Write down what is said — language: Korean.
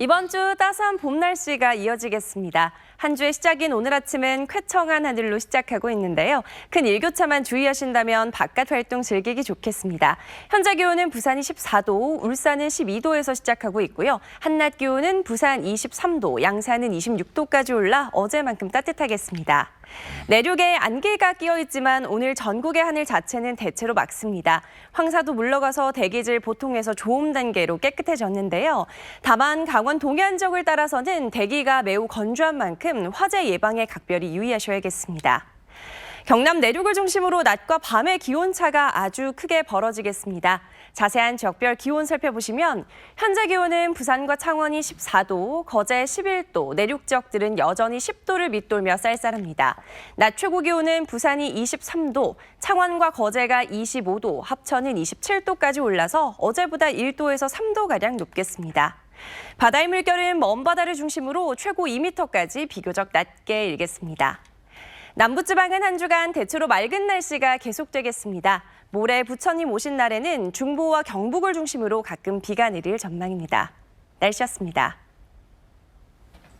이번 주 따스한 봄 날씨가 이어지겠습니다. 한 주의 시작인 오늘 아침은 쾌청한 하늘로 시작하고 있는데요. 큰 일교차만 주의하신다면 바깥 활동 즐기기 좋겠습니다. 현재 기온은 부산이 14도, 울산은 12도에서 시작하고 있고요. 한낮 기온은 부산 23도, 양산은 26도까지 올라 어제만큼 따뜻하겠습니다. 내륙에 안개가 끼어 있지만 오늘 전국의 하늘 자체는 대체로 맑습니다. 황사도 물러가서 대기질 보통에서 좋음 단계로 깨끗해졌는데요. 다만 강원 동해안 지역을 따라서는 대기가 매우 건조한 만큼 화재 예방에 각별히 유의하셔야겠습니다. 경남 내륙을 중심으로 낮과 밤의 기온차가 아주 크게 벌어지겠습니다. 자세한 지역별 기온 살펴보시면 현재 기온은 부산과 창원이 14도, 거제 11도, 내륙 지역들은 여전히 10도를 밑돌며 쌀쌀합니다. 낮 최고 기온은 부산이 23도, 창원과 거제가 25도, 합천은 27도까지 올라서 어제보다 1도에서 3도가량 높겠습니다. 바다의 물결은 먼 바다를 중심으로 최고 2m까지 비교적 낮게 일겠습니다. 남부지방은 한 주간 대체로 맑은 날씨가 계속되겠습니다. 모레 부처님 오신 날에는 중부와 경북을 중심으로 가끔 비가 내릴 전망입니다. 날씨였습니다.